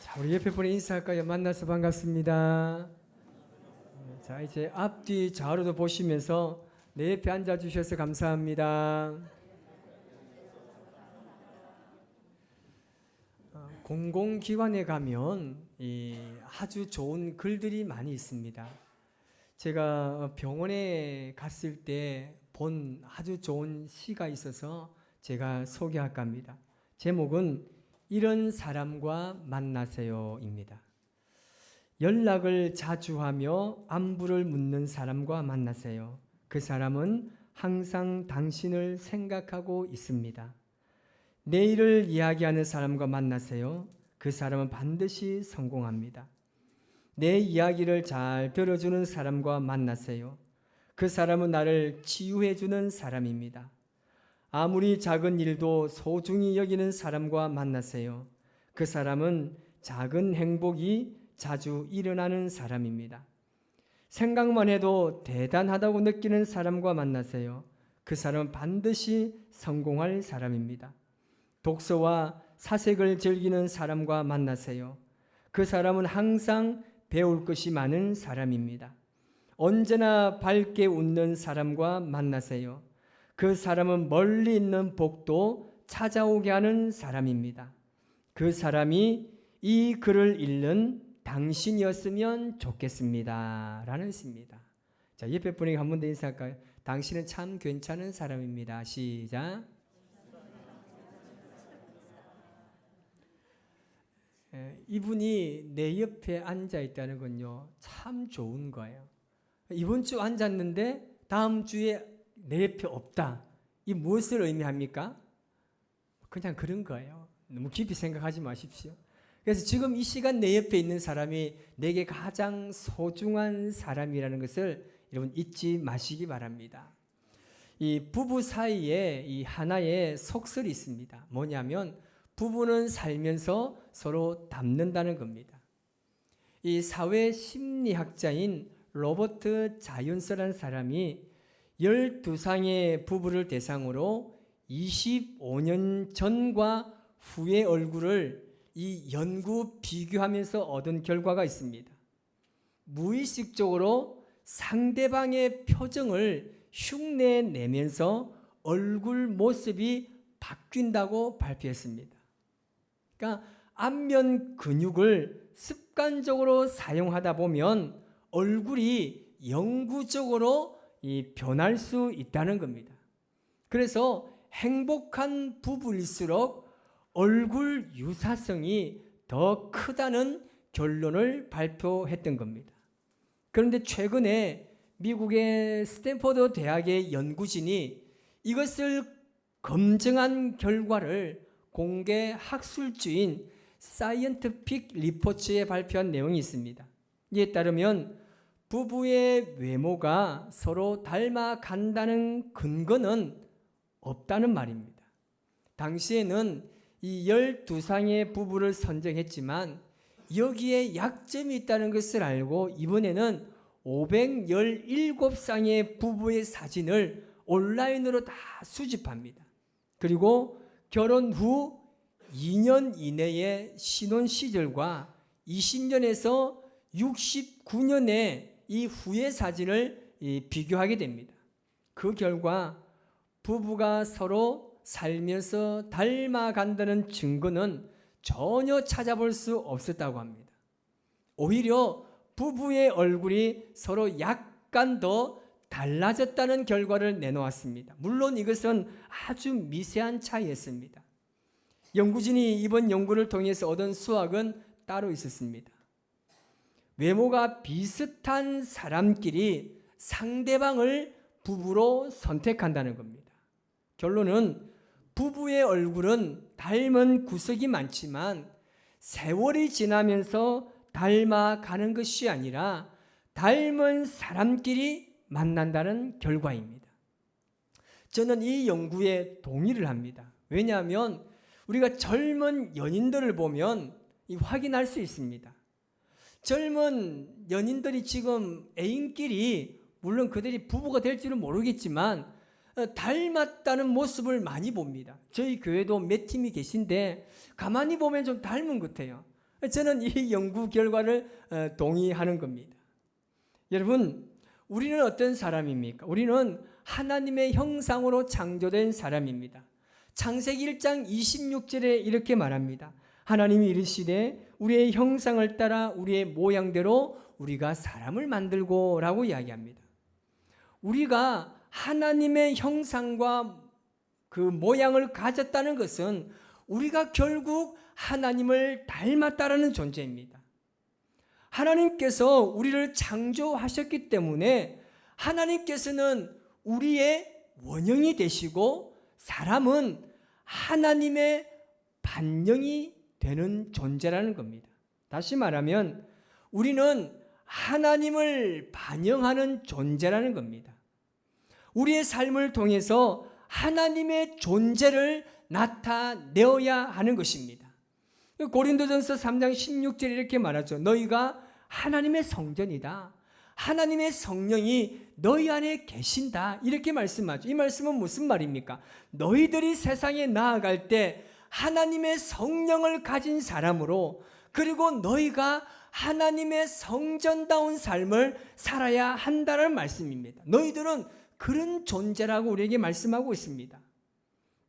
자, 우리 옆에 분에 인사할까요? 만나서 반갑습니다. 자, 이제 앞뒤 좌우로도 보시면서 내 옆에 앉아 주셔서 감사합니다. 어, 공공기관에 가면 이 아주 좋은 글들이 많이 있습니다. 제가 병원에 갔을 때 본 아주 좋은 시가 있어서 제가 소개할까 합니다. 제목은 이런 사람과 만나세요입니다. 연락을 자주 하며 안부를 묻는 사람과 만나세요. 그 사람은 항상 당신을 생각하고 있습니다. 내일을 이야기하는 사람과 만나세요. 그 사람은 반드시 성공합니다. 내 이야기를 잘 들어주는 사람과 만나세요. 그 사람은 나를 치유해주는 사람입니다. 아무리 작은 일도 소중히 여기는 사람과 만나세요. 그 사람은 작은 행복이 자주 일어나는 사람입니다. 생각만 해도 대단하다고 느끼는 사람과 만나세요. 그 사람은 반드시 성공할 사람입니다. 독서와 사색을 즐기는 사람과 만나세요. 그 사람은 항상 배울 것이 많은 사람입니다. 언제나 밝게 웃는 사람과 만나세요. 그 사람은 멀리 있는 복도 찾아오게 하는 사람입니다. 그 사람이 이 글을 읽는 당신이었으면 좋겠습니다. 라는 시입니다. 자, 옆에 분에게 한 번 더 인사할까요? 당신은 참 괜찮은 사람입니다. 시작. 에, 이분이 내 옆에 앉아 있다는 건요, 참 좋은 거예요. 이번 주 앉았는데 다음 주에 내 옆에 없다. 이 무엇을 의미합니까? 그냥 그런 거예요. 너무 깊이 생각하지 마십시오. 그래서 지금 이 시간 내 옆에 있는 사람이 내게 가장 소중한 사람이라는 것을 여러분 잊지 마시기 바랍니다. 이 부부 사이에 이 하나의 속설이 있습니다. 뭐냐면 부부는 살면서 서로 닮는다는 겁니다. 이 사회 심리학자인 로버트 자윤서라는 사람이 12상의 부부를 대상으로 25년 전과 후의 얼굴을 이 연구 비교하면서 얻은 결과가 있습니다. 무의식적으로 상대방의 표정을 흉내 내면서 얼굴 모습이 바뀐다고 발표했습니다. 그러니까 안면 근육을 습관적으로 사용하다 보면 얼굴이 영구적으로 이 변할 수 있다는 겁니다. 그래서 행복한 부부일수록 얼굴 유사성이 더 크다는 결론을 발표했던 겁니다. 그런데 최근에 미국의 스탠퍼드 대학의 연구진이 이것을 검증한 결과를 공개 학술주인 사이언티픽 리포츠에 발표한 내용이 있습니다. 이에 따르면 부부의 외모가 서로 닮아간다는 근거는 없다는 말입니다. 당시에는 이 12상의 부부를 선정했지만 여기에 약점이 있다는 것을 알고 이번에는 517쌍의 부부의 사진을 온라인으로 다 수집합니다. 그리고 결혼 후 2년 이내의 신혼 시절과 20년에서 69년의 이 후의 사진을 비교하게 됩니다. 그 결과 부부가 서로 살면서 닮아간다는 증거는 전혀 찾아볼 수 없었다고 합니다. 오히려 부부의 얼굴이 서로 약간 더 달라졌다는 결과를 내놓았습니다. 물론 이것은 아주 미세한 차이였습니다. 연구진이 이번 연구를 통해서 얻은 수학은 따로 있었습니다. 외모가 비슷한 사람끼리 상대방을 부부로 선택한다는 겁니다. 결론은 부부의 얼굴은 닮은 구석이 많지만 세월이 지나면서 닮아가는 것이 아니라 닮은 사람끼리 만난다는 결과입니다. 저는 이 연구에 동의를 합니다. 왜냐하면 우리가 젊은 연인들을 보면 확인할 수 있습니다. 젊은 연인들이 지금 애인끼리 물론 그들이 부부가 될지는 모르겠지만 어, 닮았다는 모습을 많이 봅니다. 저희 교회도 몇 팀이 계신데 가만히 보면 좀 닮은 것 같아요. 저는 이 연구 결과를 어, 동의하는 겁니다. 여러분, 우리는 어떤 사람입니까? 우리는 하나님의 형상으로 창조된 사람입니다. 창세기 1장 26절에 이렇게 말합니다. 하나님이 이르시되 우리의 형상을 따라 우리의 모양대로 우리가 사람을 만들고 라고 이야기합니다. 우리가 하나님의 형상과 그 모양을 가졌다는 것은 우리가 결국 하나님을 닮았다라는 존재입니다. 하나님께서 우리를 창조하셨기 때문에 하나님께서는 우리의 원형이 되시고 사람은 하나님의 반영이 되는 존재라는 겁니다. 다시 말하면 우리는 하나님을 반영하는 존재라는 겁니다. 우리의 삶을 통해서 하나님의 존재를 나타내어야 하는 것입니다. 고린도전서 3장 16절에 이렇게 말하죠. 너희가 하나님의 성전이다. 하나님의 성령이 너희 안에 계신다. 이렇게 말씀하죠. 이 말씀은 무슨 말입니까? 너희들이 세상에 나아갈 때 하나님의 성령을 가진 사람으로 그리고 너희가 하나님의 성전다운 삶을 살아야 한다는 말씀입니다. 너희들은 그런 존재라고 우리에게 말씀하고 있습니다.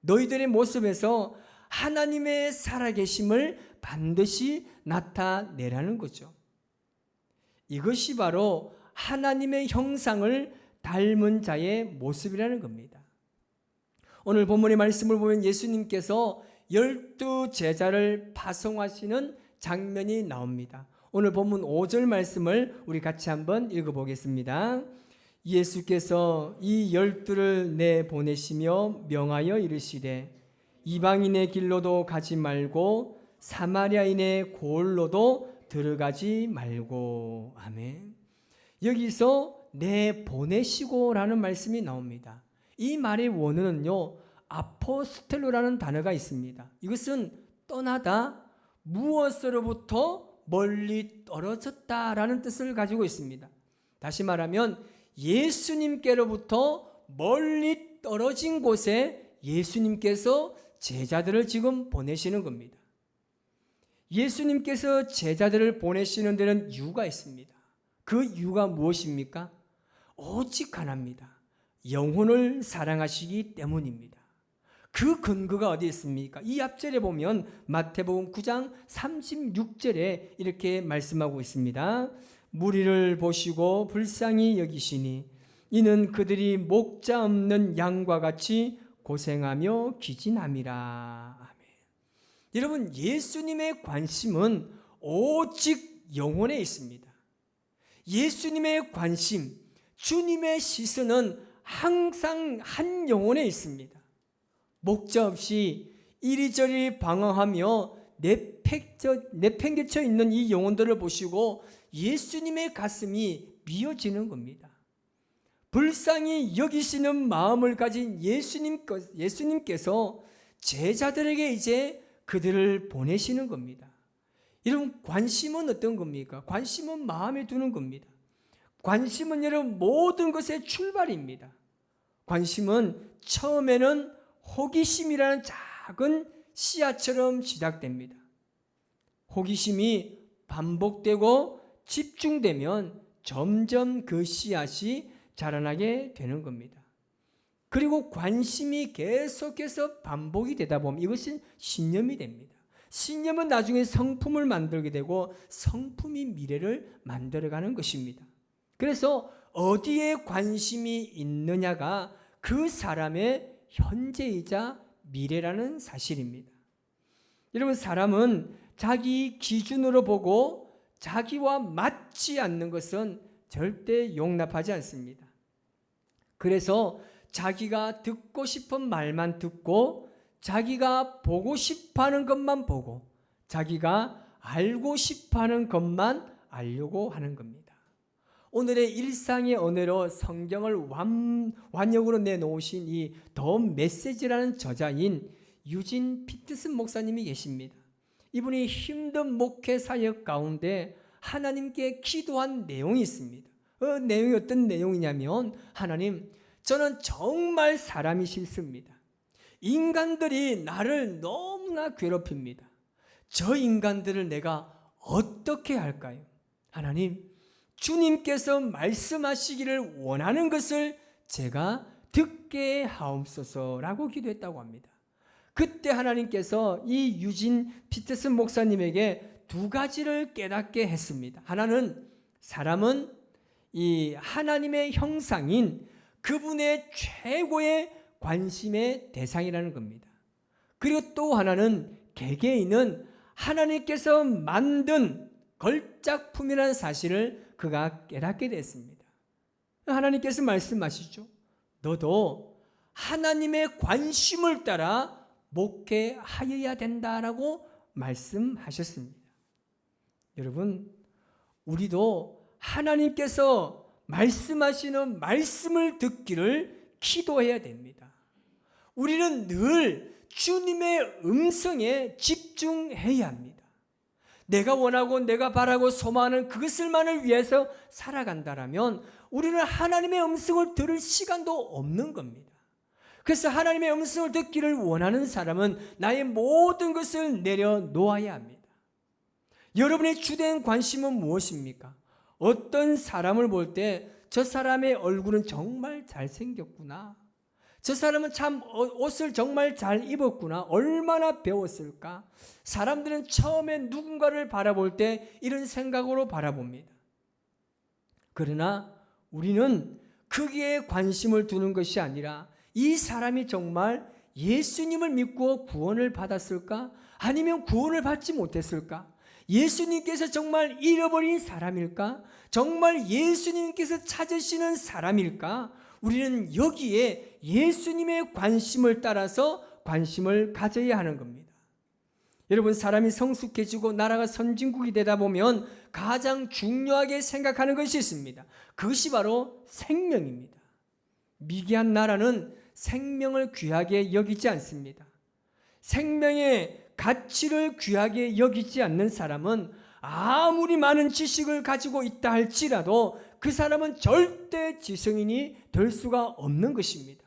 너희들의 모습에서 하나님의 살아계심을 반드시 나타내라는 거죠. 이것이 바로 하나님의 형상을 닮은 자의 모습이라는 겁니다. 오늘 본문의 말씀을 보면 예수님께서 열두 제자를 파송하시는 장면이 나옵니다. 오늘 본문 5절 말씀을 우리 같이 한번 읽어보겠습니다. 예수께서 이 열두를 내 보내시며 명하여 이르시되 이방인의 길로도 가지 말고 사마리아인의 골로도 들어가지 말고 아멘. 여기서 내 보내시고라는 말씀이 나옵니다. 이 말의 원어는요 아포스텔로라는 단어가 있습니다. 이것은 떠나다 무엇으로부터 멀리 떨어졌다라는 뜻을 가지고 있습니다. 다시 말하면 예수님께로부터 멀리 떨어진 곳에 예수님께서 제자들을 지금 보내시는 겁니다. 예수님께서 제자들을 보내시는 데는 이유가 있습니다. 그 이유가 무엇입니까? 오직 하나입니다. 영혼을 사랑하시기 때문입니다. 그 근거가 어디 있습니까? 이 앞절에 보면 마태복음 9장 36절에 이렇게 말씀하고 있습니다. 무리를 보시고 불쌍히 여기시니 이는 그들이 목자 없는 양과 같이 고생하며 기진함이라. 아멘. 여러분 예수님의 관심은 오직 영혼에 있습니다. 예수님의 관심, 주님의 시선은 항상 한 영혼에 있습니다. 목자 없이 이리저리 방황하며 내팽개쳐 있는 이 영혼들을 보시고 예수님의 가슴이 미어지는 겁니다. 불쌍히 여기시는 마음을 가진 예수님, 예수님께서 제자들에게 이제 그들을 보내시는 겁니다. 이런 관심은 어떤 겁니까? 관심은 마음에 두는 겁니다. 관심은 여러분 모든 것의 출발입니다. 관심은 처음에는 호기심이라는 작은 씨앗처럼 시작됩니다. 호기심이 반복되고 집중되면 점점 그 씨앗이 자라나게 되는 겁니다. 그리고 관심이 계속해서 반복이 되다 보면 이것은 신념이 됩니다. 신념은 나중에 성품을 만들게 되고 성품이 미래를 만들어가는 것입니다. 그래서 어디에 관심이 있느냐가 그 사람의 현재이자 미래라는 사실입니다. 여러분, 사람은 자기 기준으로 보고 자기와 맞지 않는 것은 절대 용납하지 않습니다. 그래서 자기가 듣고 싶은 말만 듣고 자기가 보고 싶어 하는 것만 보고 자기가 알고 싶어 하는 것만 알려고 하는 겁니다. 오늘의 일상의 언어로 성경을 완, 완역으로 내놓으신 이 더 메시지라는 저자인 유진 피트슨 목사님이 계십니다. 이분이 힘든 목회 사역 가운데 하나님께 기도한 내용이 있습니다. 그 내용이 어떤 내용이냐면 하나님 저는 정말 사람이 싫습니다. 인간들이 나를 너무나 괴롭힙니다. 저 인간들을 내가 어떻게 할까요? 하나님, 주님께서 말씀하시기를 원하는 것을 제가 듣게 하옵소서라고 기도했다고 합니다. 그때 하나님께서 이 유진 피터슨 목사님에게 두 가지를 깨닫게 했습니다. 하나는 사람은 이 하나님의 형상인 그분의 최고의 관심의 대상이라는 겁니다. 그리고 또 하나는 개개인은 하나님께서 만든 걸작품이라는 사실을 그가 깨닫게 됐습니다. 하나님께서 말씀하시죠. 너도 하나님의 관심을 따라 목회하여야 된다라고 말씀하셨습니다. 여러분, 우리도 하나님께서 말씀하시는 말씀을 듣기를 기도해야 됩니다. 우리는 늘 주님의 음성에 집중해야 합니다. 내가 원하고 내가 바라고 소망하는 그것을만을 위해서 살아간다라면 우리는 하나님의 음성을 들을 시간도 없는 겁니다. 그래서 하나님의 음성을 듣기를 원하는 사람은 나의 모든 것을 내려놓아야 합니다. 여러분의 주된 관심은 무엇입니까? 어떤 사람을 볼 때 저 사람의 얼굴은 정말 잘생겼구나. 저 사람은 참 어, 옷을 정말 잘 입었구나. 얼마나 배웠을까? 사람들은 처음에 누군가를 바라볼 때 이런 생각으로 바라봅니다. 그러나 우리는 크기에 관심을 두는 것이 아니라 이 사람이 정말 예수님을 믿고 구원을 받았을까? 아니면 구원을 받지 못했을까? 예수님께서 정말 잃어버린 사람일까? 정말 예수님께서 찾으시는 사람일까? 우리는 여기에 예수님의 관심을 따라서 관심을 가져야 하는 겁니다. 여러분, 사람이 성숙해지고 나라가 선진국이 되다 보면 가장 중요하게 생각하는 것이 있습니다. 그것이 바로 생명입니다. 미개한 나라는 생명을 귀하게 여기지 않습니다. 생명의 가치를 귀하게 여기지 않는 사람은 아무리 많은 지식을 가지고 있다 할지라도 그 사람은 절대 지성인이 될 수가 없는 것입니다.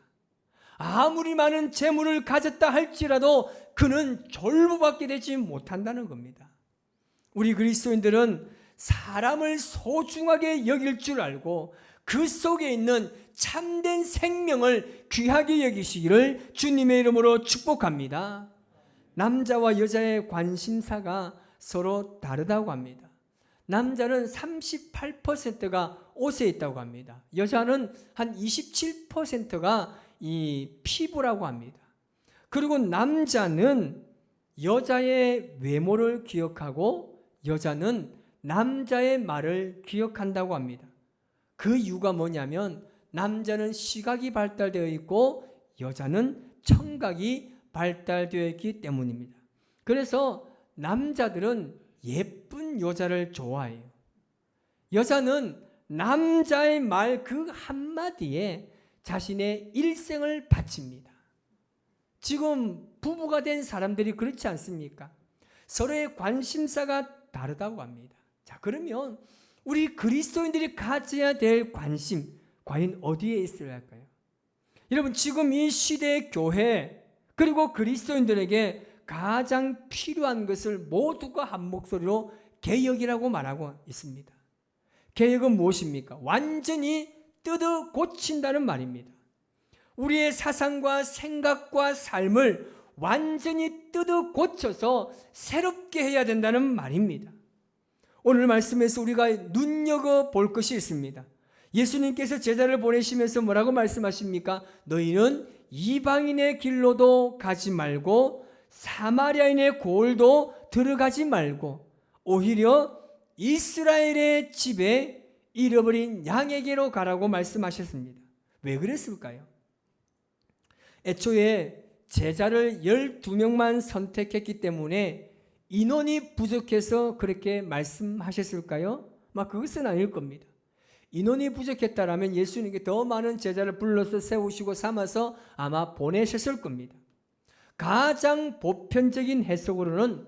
아무리 많은 재물을 가졌다 할지라도 그는 졸부받게 되지 못한다는 겁니다. 우리 그리스도인들은 사람을 소중하게 여길 줄 알고 그 속에 있는 참된 생명을 귀하게 여기시기를 주님의 이름으로 축복합니다. 남자와 여자의 관심사가 서로 다르다고 합니다. 남자는 38%가 옷에 있다고 합니다. 여자는 한 27%가 이 피부라고 합니다. 그리고 남자는 여자의 외모를 기억하고 여자는 남자의 말을 기억한다고 합니다. 그 이유가 뭐냐면 남자는 시각이 발달되어 있고 여자는 청각이 발달되어 있기 때문입니다. 그래서 남자들은 예쁜 여자를 좋아해요. 여자는 남자의 말 그 한마디에 자신의 일생을 바칩니다. 지금 부부가 된 사람들이 그렇지 않습니까? 서로의 관심사가 다르다고 합니다. 자, 그러면 우리 그리스도인들이 가져야 될 관심, 과연 어디에 있어야 할까요? 여러분, 지금 이 시대의 교회, 그리고 그리스도인들에게 가장 필요한 것을 모두가 한 목소리로 개혁이라고 말하고 있습니다. 개혁은 무엇입니까? 완전히 뜯어 고친다는 말입니다. 우리의 사상과 생각과 삶을 완전히 뜯어 고쳐서 새롭게 해야 된다는 말입니다. 오늘 말씀에서 우리가 눈여겨 볼 것이 있습니다. 예수님께서 제자를 보내시면서 뭐라고 말씀하십니까? 너희는 이방인의 길로도 가지 말고 사마리아인의 골도 들어가지 말고 오히려 이스라엘의 집에 잃어버린 양에게로 가라고 말씀하셨습니다. 왜 그랬을까요? 애초에 제자를 12명만 선택했기 때문에 인원이 부족해서 그렇게 말씀하셨을까요? 막 그것은 아닐 겁니다. 인원이 부족했다라면 예수님께 더 많은 제자를 불러서 세우시고 삼아서 아마 보내셨을 겁니다. 가장 보편적인 해석으로는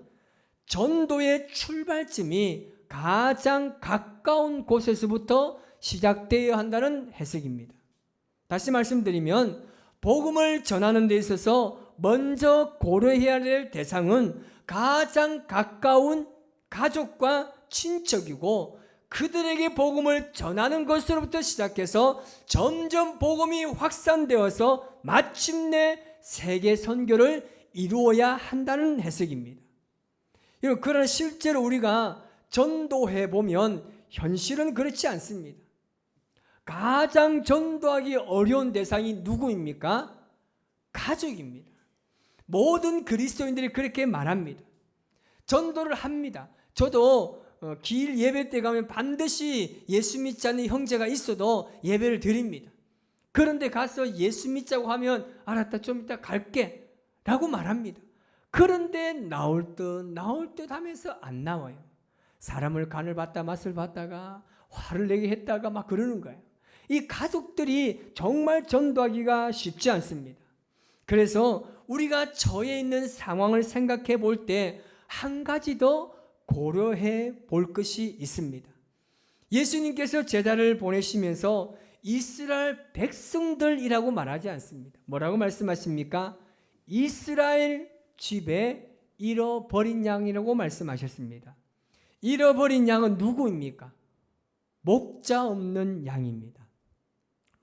전도의 출발점이 가장 가까운 곳에서부터 시작되어야 한다는 해석입니다. 다시 말씀드리면 복음을 전하는 데 있어서 먼저 고려해야 될 대상은 가장 가까운 가족과 친척이고 그들에게 복음을 전하는 것으로부터 시작해서 점점 복음이 확산되어서 마침내 세계 선교를 이루어야 한다는 해석입니다. 여러분, 그러나 실제로 우리가 전도해 보면 현실은 그렇지 않습니다. 가장 전도하기 어려운 대상이 누구입니까? 가족입니다. 모든 그리스도인들이 그렇게 말합니다. 전도를 합니다. 저도 어, 길 예배 때 가면 반드시 예수 믿지 않는 형제가 있어도 예배를 드립니다. 그런데 가서 예수 믿자고 하면 알았다 좀 이따 갈게 라고 말합니다. 그런데 나올 듯 나올 듯 하면서 안 나와요. 사람을 간을 봤다 맛을 봤다가 화를 내게 했다가 막 그러는 거예요. 이 가족들이 정말 전도하기가 쉽지 않습니다. 그래서 우리가 저에 있는 상황을 생각해 볼 때 한 가지 더 고려해 볼 것이 있습니다. 예수님께서 제자를 보내시면서 이스라엘 백성들이라고 말하지 않습니다. 뭐라고 말씀하십니까? 이스라엘 집에 잃어버린 양이라고 말씀하셨습니다. 잃어버린 양은 누구입니까? 목자 없는 양입니다.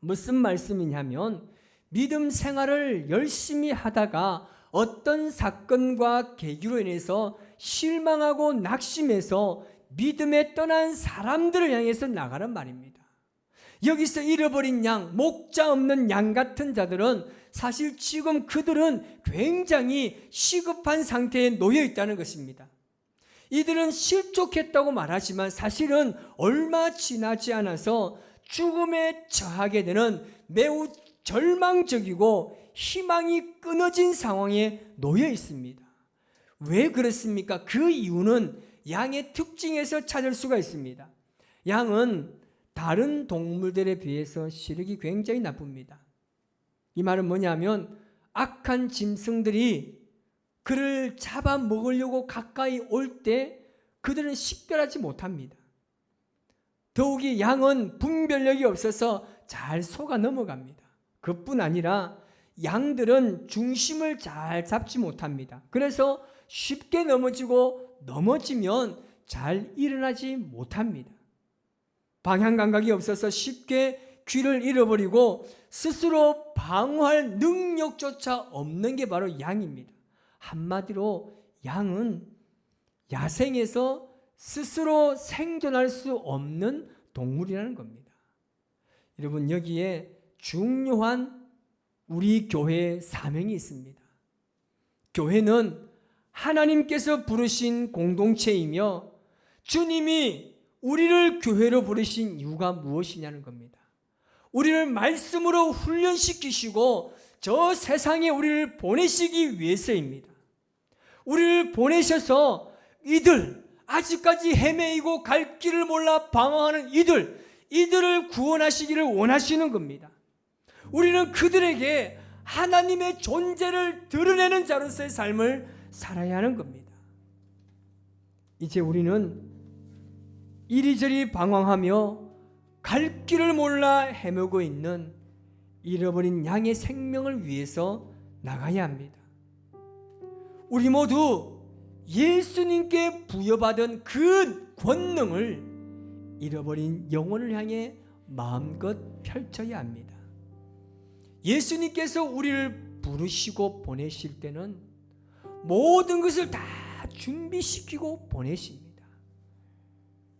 무슨 말씀이냐면 믿음 생활을 열심히 하다가 어떤 사건과 계기로 인해서 실망하고 낙심해서 믿음에 떠난 사람들을 향해서 나가는 말입니다. 여기서 잃어버린 양, 목자 없는 양 같은 자들은 사실 지금 그들은 굉장히 시급한 상태에 놓여 있다는 것입니다. 이들은 실족했다고 말하지만 사실은 얼마 지나지 않아서 죽음에 처하게 되는 매우 절망적이고 희망이 끊어진 상황에 놓여 있습니다. 왜 그렇습니까? 그 이유는 양의 특징에서 찾을 수가 있습니다. 양은 다른 동물들에 비해서 시력이 굉장히 나쁩니다. 이 말은 뭐냐면 악한 짐승들이 그를 잡아 먹으려고 가까이 올 때 그들은 식별하지 못합니다. 더욱이 양은 분별력이 없어서 잘 속아 넘어갑니다. 그뿐 아니라 양들은 중심을 잘 잡지 못합니다. 그래서 쉽게 넘어지고 넘어지면 잘 일어나지 못합니다. 방향 감각이 없어서 쉽게 귀를 잃어버리고 스스로 방어할 능력조차 없는 게 바로 양입니다. 한마디로 양은 야생에서 스스로 생존할 수 없는 동물이라는 겁니다. 여러분 여기에 중요한 우리 교회의 사명이 있습니다. 교회는 하나님께서 부르신 공동체이며 주님이 우리를 교회로 부르신 이유가 무엇이냐는 겁니다. 우리를 말씀으로 훈련시키시고 저 세상에 우리를 보내시기 위해서입니다. 우리를 보내셔서 이들, 아직까지 헤매이고 갈 길을 몰라 방황하는 이들, 이들을 구원하시기를 원하시는 겁니다. 우리는 그들에게 하나님의 존재를 드러내는 자로서의 삶을 살아야 하는 겁니다. 이제 우리는 이리저리 방황하며 갈 길을 몰라 헤매고 있는 잃어버린 양의 생명을 위해서 나가야 합니다. 우리 모두 예수님께 부여받은 그 권능을 잃어버린 영혼을 향해 마음껏 펼쳐야 합니다. 예수님께서 우리를 부르시고 보내실 때는 모든 것을 다 준비시키고 보내십니다.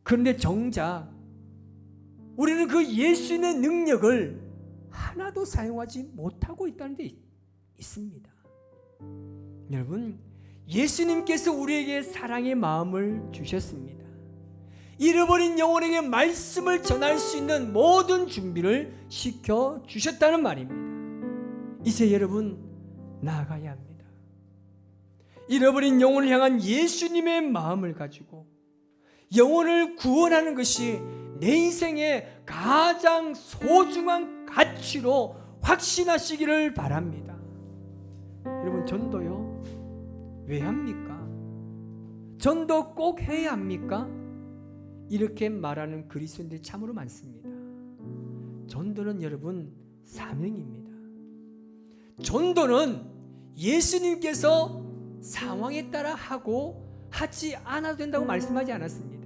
그런데 정작 우리는 그 예수님의 능력을 하나도 사용하지 못하고 있다는 데 있습니다. 여러분, 예수님께서 우리에게 사랑의 마음을 주셨습니다. 잃어버린 영혼에게 말씀을 전할 수 있는 모든 준비를 시켜 주셨다는 말입니다. 이제 여러분 나아가야 합니다. 잃어버린 영혼을 향한 예수님의 마음을 가지고 영혼을 구원하는 것이 내 인생의 가장 소중한 가치로 확신하시기를 바랍니다. 여러분 전도요 왜 합니까? 전도 꼭 해야 합니까? 이렇게 말하는 그리스도인들이 참으로 많습니다. 전도는 여러분 사명입니다. 전도는 예수님께서 상황에 따라 하고 하지 않아도 된다고 말씀하지 않았습니다.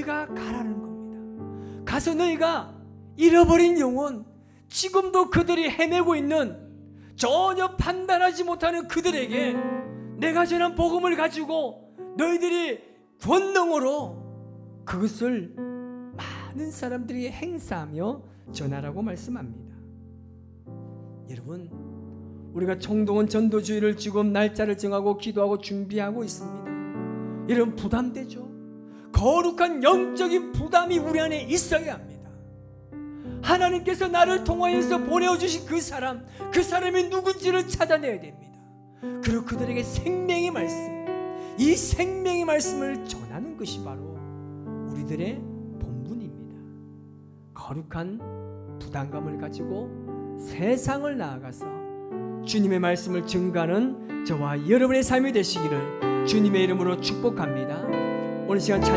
너희가 가라는 겁니다. 가서 너희가 잃어버린 영혼, 지금도 그들이 헤매고 있는 전혀 판단하지 못하는 그들에게 내가 전한 복음을 가지고 너희들이 권능으로 그것을 많은 사람들이 행사하며 전하라고 말씀합니다. 여러분, 우리가 총동원 전도주의를 지금 날짜를 정하고 기도하고 준비하고 있습니다. 이런 부담되죠. 거룩한 영적인 부담이 우리 안에 있어야 합니다. 하나님께서 나를 통하여서 보내주신 그 사람, 그 사람이 누군지를 찾아내야 됩니다. 그리고 그들에게 생명의 말씀, 이 생명의 말씀을 전하는 것이 바로 우리들의 본분입니다. 거룩한 부담감을 가지고 세상을 나아가서 주님의 말씀을 증가하는 저와 여러분의 삶이 되시기를 주님의 이름으로 축복합니다. 오늘 시간 찬